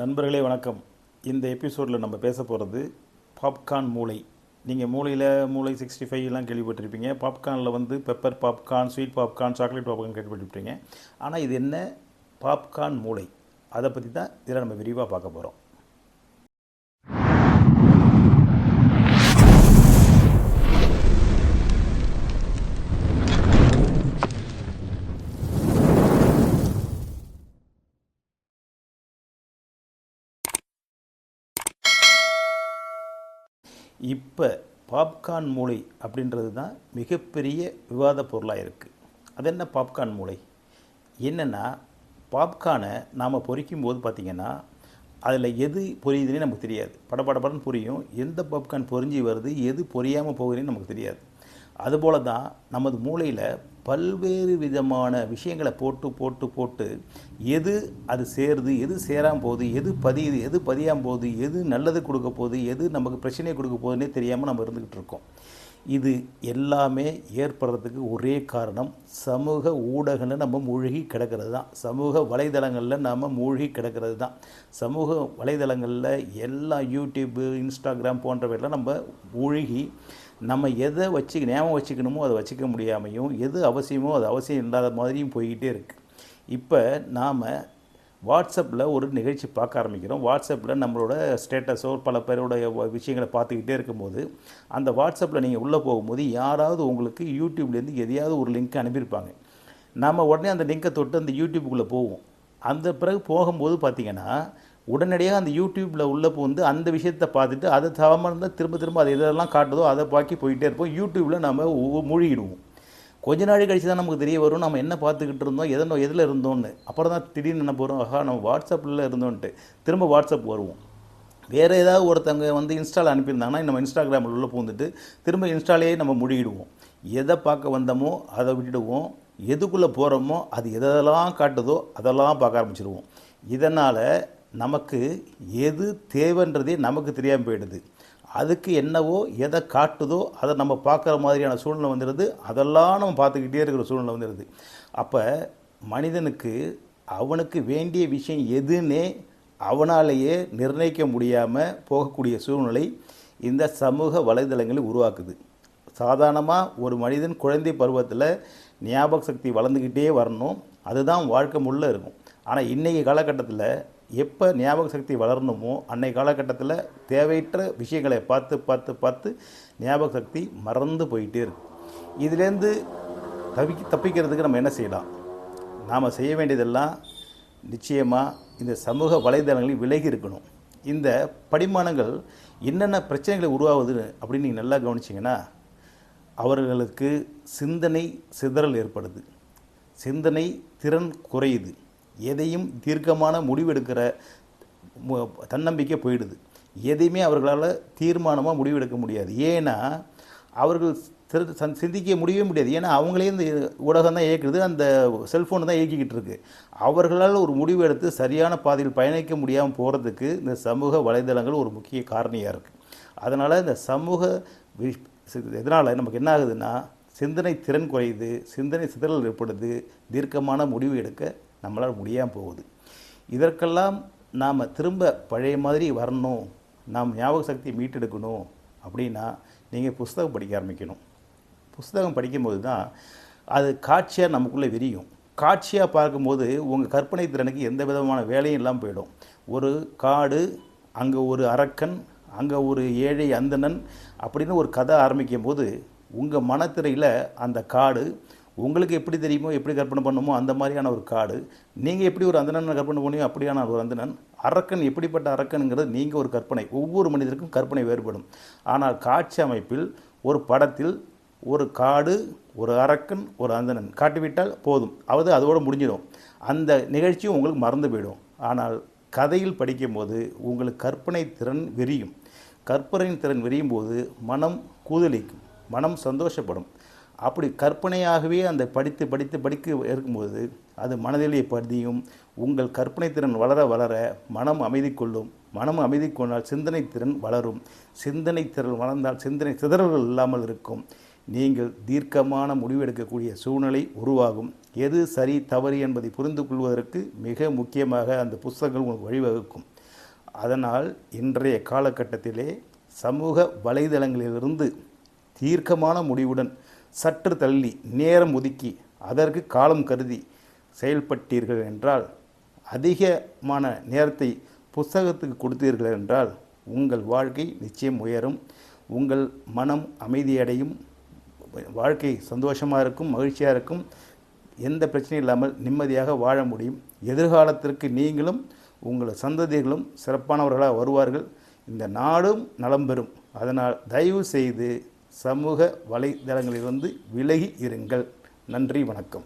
நண்பர்களே வணக்கம். இந்த எபிசோடில் நம்ம பேச போகிறது பாப்கார்ன் மூளை. நீங்கள் மூளையில் மூளை சிக்ஸ்டி ஃபைவ் எல்லாம் கேள்விப்பட்டிருப்பீங்க. பாப்கார்னில் வந்து pepper popcorn sweet popcorn chocolate popcorn கேள்விப்பட்டிருப்பீங்க. ஆனால் இது என்ன? பாப்கார்ன் மூளை. அதை பற்றி தான் இதில் நம்ம விரிவாக பார்க்க போகிறோம் இப்போ பாப்கார்ன் மூளை அப்படின்றது தான் மிகப்பெரிய விவாத பொருளாக இருக்குது அது என்ன பாப்கார்ன் மூளை? என்னென்னா பாப்கார்னை நாம் பொரிக்கும் போது பார்த்திங்கன்னா அதில் எது பொரியுதுன்னே நமக்கு தெரியாது. படப்படப்படன்னு புரியும். எந்த பாப்கார்ன் பொரிஞ்சு வருது எது பொரியாமல் போகுதுன்னு நமக்கு தெரியாது. அதுபோல தான் நமது மூளையில் பல்வேறு விதமான விஷயங்களை போட்டு போட்டு போட்டு எது அது சேருது எது சேராமல் போகுது எது பதியுது எது பதியாமல் போகுது எது நல்லது கொடுக்க போகுது எது நமக்கு பிரச்சனையை கொடுக்க போகுதுன்னே தெரியாமல் நம்ம இருந்துக்கிட்டு இருக்கோம். இது எல்லாமே ஏற்படுறதுக்கு ஒரே காரணம் சமூக ஊடகங்களில் நம்ம மூழ்கி கிடக்கிறது தான். சமூக வலைதளங்களில் நாம் மூழ்கி கிடக்கிறது தான். சமூக வலைதளங்களில் எல்லா யூடியூப்பு இன்ஸ்டாகிராம் போன்றவையெல்லாம் நம்ம மூழ்கி நம்ம எதை வச்சு ஞாபகம் வச்சுக்கணுமோ அதை வச்சுக்க முடியாமையும் எது அவசியமோ அது அவசியம் இல்லாத மாதிரியும் போய்கிட்டே இருக்குது இப்போ நாம் வாட்ஸ்அப்பில் ஒரு நிகழ்ச்சி பார்க்க ஆரம்பிக்கிறோம். வாட்ஸ்அப்பில் நம்மளோட ஸ்டேட்டஸோ பல பேருடைய விஷயங்களை பார்த்துக்கிட்டே இருக்கும்போது அந்த வாட்ஸ்அப்பில் நீங்கள் உள்ளே போகும்போது யாராவது உங்களுக்கு யூடியூப்லேருந்து எதையாவது ஒரு லிங்க் அனுப்பியிருப்பாங்க. நம்ம உடனே அந்த லிங்கை தொட்டு அந்த யூடியூப்புக்குள்ளே போவோம். அந்த பிறகு போகும்போது பார்த்திங்கன்னா உடனடியாக அந்த யூடியூப்பில் உள்ளே வந்து அந்த விஷயத்தை பார்த்துட்டு அதை தவமாக இருந்தால் திரும்ப திரும்ப அது எதெல்லாம் காட்டுதோ அதை பாக்கி போயிட்டே இருப்போம். யூடியூப்பில் நம்ம மூழ்கிடுவோம். கொஞ்ச நாள் கழிச்சு தான் நமக்கு தெரிய வரும். நம்ம என்ன பார்த்துக்கிட்டு இருந்தோம் எதனோ எதில் இருந்தோம்னு. அப்புறம் தான் திடீர்னு என்ன போகிறோம் ஆஹா நம்ம வாட்ஸ்அப்பில் இருந்தோன்ட்டு. திரும்ப வாட்ஸ்அப் வருவோம். வேறு ஏதாவது ஒருத்தவங்க வந்து இன்ஸ்டால் அனுப்பியிருந்தாங்கன்னா நம்ம இன்ஸ்டாகிராமில் உள்ள பூந்துட்டு திரும்ப இன்ஸ்டாலேயே நம்ம முழுகிடுவோம். எதை பார்க்க வந்தோமோ அதை விட்டுடுவோம். எதுக்குள்ளே போகிறோமோ அது எதெல்லாம் காட்டுதோ அதெல்லாம் பார்க்க ஆரம்பிச்சிடுவோம் இதனால் நமக்கு எது தேவைன்றதே நமக்கு தெரியாமல் போயிடுது. அதுக்கு என்னவோ எதை காட்டுதோ அதை நம்ம பார்க்குற மாதிரியான சூழ்நிலை வந்துடுது அதெல்லாம் நம்ம பார்த்துக்கிட்டே இருக்கிற சூழ்நிலை வந்துடுது அப்போ மனிதனுக்கு அவனுக்கு வேண்டிய விஷயம் எதுன்னே அவனாலேயே நிர்ணயிக்க முடியாமல் போகக்கூடிய சூழ்நிலை இந்த சமூக வலைதளங்களை உருவாக்குது. சாதாரணமாக ஒரு மனிதன் குழந்தை பருவத்தில் ஞாபக சக்தி வளர்ந்துக்கிட்டே வரணும். அதுதான் வாழ்க்கை முள்ள இருக்கும். ஆனால் இன்றைக்கி காலகட்டத்தில் எப்போ ஞாபக சக்தி வளரணுமோ அன்னை காலகட்டத்தில் தேவையற்ற விஷயங்களை பார்த்து பார்த்து பார்த்து ஞாபக சக்தி மறந்து போயிட்டே இருக்கு. இதுலேருந்து தவி தப்பிக்கிறதுக்கு நம்ம என்ன செய்யலாம்? நாம் செய்ய வேண்டியதெல்லாம் நிச்சயமாக இந்த சமூக வலைதளங்களில் விலகி இருக்கணும். இந்த படிமானங்கள் என்னென்ன பிரச்சனைகளை உருவாகுது அப்படின்னு நீங்கள் நல்லா கவனிச்சிங்கன்னா அவர்களுக்கு சிந்தனை சிதறல் ஏற்படுது. சிந்தனை திறன் குறையுது. எதையும் தீர்க்கமான முடிவெடுக்கிற தன்னம்பிக்கை போயிடுது. எதையுமே அவர்களால் தீர்மானமாக முடிவெடுக்க முடியாது. ஏன்னா அவர்கள் திரு- சந்- சிந்திக்க முடியவே முடியாது. ஏன்னா அவங்களே இந்த ஊடகம் தான் இயக்குது அந்த செல்ஃபோன் தான் இயக்கிக்கிட்டு இருக்கு. அவர்களால் ஒரு முடிவு எடுத்து சரியான பாதையில் பயணிக்க முடியாமல் போகிறதுக்கு இந்த சமூக வலைதளங்கள் ஒரு முக்கிய காரணியாக இருக்குது அதனால் இந்த சமூக இதனால் நமக்கு என்ன ஆகுதுன்னா சிந்தனை திறன் குறையுது சிந்தனை சிதறல் ஏற்படுது தீர்க்கமான முடிவு எடுக்க நம்மளால் முடியாமல் போகுது. இதற்கெல்லாம் நாம் திரும்ப பழைய மாதிரி வரணும் நாம் ஞாபக சக்தியை மீட்டெடுக்கணும் அப்படின்னா நீங்கள் புஸ்தகம் படிக்க ஆரம்பிக்கணும். புஸ்தகம் படிக்கும்போது தான் அது காட்சியாக நமக்குள்ளே விரியும். காட்சியாக பார்க்கும்போது உங்கள் கற்பனை திறனுக்கு எந்த விதமான வேலையும் இல்லாமல் போயிடும். ஒரு காடு அங்கே ஒரு அரக்கன் அங்கே ஒரு ஏழை அந்தணன் அப்படின்னு ஒரு கதை ஆரம்பிக்கும் போது உங்கள் மனத்திரையில் அந்த காடு உங்களுக்கு எப்படி தெரியுமோ எப்படி கற்பனை பண்ணுமோ அந்த மாதிரியான ஒரு காடு. நீங்கள் எப்படி ஒரு அந்தணனை கற்பனை பண்ணியோ அப்படியான ஒரு அந்தணன். அரக்கன் எப்படிப்பட்ட அரக்கனுங்கிறது நீங்கள் ஒரு கற்பனை. ஒவ்வொரு மனிதருக்கும் கற்பனை வேறுபடும். ஆனால் காட்சி அமைப்பில் ஒரு படத்தில் ஒரு காடு ஒரு அரக்கன் ஒரு அந்தணன். காட்டிவிட்டால் போதும். அது அதோடு முடிஞ்சிடும். அந்த நிகழ்ச்சியும் உங்களுக்கு மறந்து போயிடும். ஆனால் கதையில் படிக்கும்போது உங்களுக்கு கற்பனை திறன் விரியும். கற்பனை திறன் விரியும் போது மனம் கூதலிக்கும். மனம் சந்தோஷப்படும். அப்படி கற்பனையாகவே அந்த படித்து படித்து படிக்க இருக்கும்போது அது மனதிலே பதியும் உங்கள் கற்பனை திறன் வளர வளர மனம் அமைதி கொள்ளும் மனம் அமைதி கொண்டால் சிந்தனை திறன் வளரும். சிந்தனை திறன் வளர்ந்தால் சிந்தனை சிதறல்கள் இல்லாமல் இருக்கும். நீங்கள் தீர்க்கமான முடிவெடுக்கக்கூடிய சூழ்நிலை உருவாகும். எது சரி தவறு என்பதை புரிந்து கொள்வதற்கு மிக முக்கியமாக அந்த புஸ்தகங்கள் உங்களுக்கு வழிவகுக்கும். அதனால் இன்றைய காலகட்டத்திலே சமூக வலைதளங்களிலிருந்து தீர்க்கமான முடிவுடன் சற்று தள்ளி நேரம் ஒதுக்கி அதற்கு காலம் கருதி செயல்பட்டீர்கள் என்றால் அதிகமான நேரத்தை புஸ்தகத்துக்கு கொடுத்தீர்கள் என்றால் உங்கள் வாழ்க்கை நிச்சயம் உயரும். உங்கள் மனம் அமைதியடையும். வாழ்க்கை சந்தோஷமாக இருக்கும் மகிழ்ச்சியாக இருக்கும். எந்த பிரச்சனையும் இல்லாமல் நிம்மதியாக வாழ முடியும். எதிர்காலத்திற்கு நீங்களும் உங்கள் சந்ததிகளும் சிறப்பானவர்களாக வருவார்கள். இந்த நாடும் நலம் பெறும். அதனால் தயவு செய்து சமூக வலைதளங்களிலிருந்து விலகி இருங்கள். நன்றி வணக்கம்.